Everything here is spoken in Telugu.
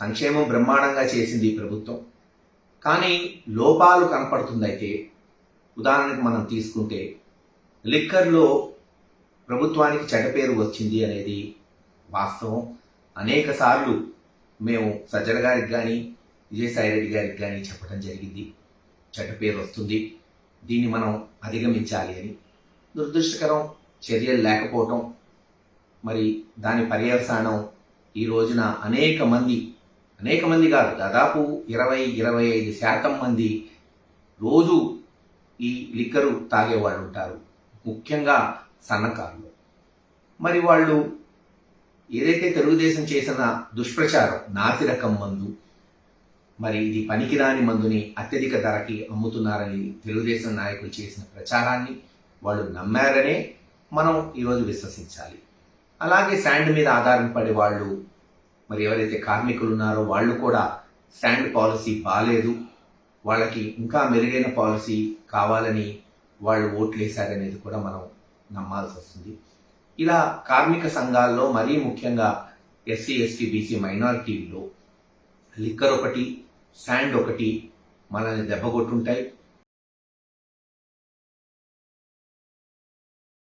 సంక్షేమం బ్రహ్మాండంగా చేసింది ఈ ప్రభుత్వం. కానీ లోపాలు కనపడుతుందైతే ఉదాహరణకు మనం తీసుకుంటే లిక్కర్లో ప్రభుత్వానికి చెడ్డ పేరు వచ్చింది అనేది వాస్తవం. అనేక సార్లు మేము సజ్జల గారికి కానీ విజయసాయి రెడ్డి గారికి కానీ చెప్పడం జరిగింది. చెడ్డపేరు వస్తుంది. దీన్ని మనం అధిగమించాలి అని. దురదృష్టకరం చర్యలు లేకపోవటం. మరి దాని పర్యవసానం ఈ రోజున అనేక మంది అనేక మంది కాదు. దాదాపు ఇరవై ఇరవై ఐదు శాతం మంది రోజు ఈ లిక్కరు తాగేవాళ్ళు ఉంటారు. ముఖ్యంగా సన్నకారులు. మరి వాళ్ళు ఏదైతే తెలుగుదేశం చేసిన దుష్ప్రచారం నాసిరకం మందు మరి ఇది పనికిరాని మందుని అత్యధిక ధరకి అమ్ముతున్నారని తెలుగుదేశం నాయకులు చేసిన ప్రచారాన్ని వాళ్ళు నమ్మారనే మనం ఈరోజు విశ్వసించాలి. అలాగే శాండ్ మీద ఆధారపడి వాళ్ళు మరి ఎవరైతే కార్మికులు ఉన్నారో వాళ్ళు కూడా శాండ్ పాలసీ బాగాలేదు వాళ్ళకి ఇంకా మెరుగైన పాలసీ కావాలని వాళ్ళు ఓట్లు వేశారనేది కూడా మనం నమ్మాల్సి వస్తుంది. ఇలా కార్మిక సంఘాల్లో మరీ ముఖ్యంగా ఎస్సీ ఎస్టీ బీసీ మైనారిటీల్లో లిక్కర్ ఒకటి శాండ్ ఒకటి మనల్ని దెబ్బకొట్టుంటాయి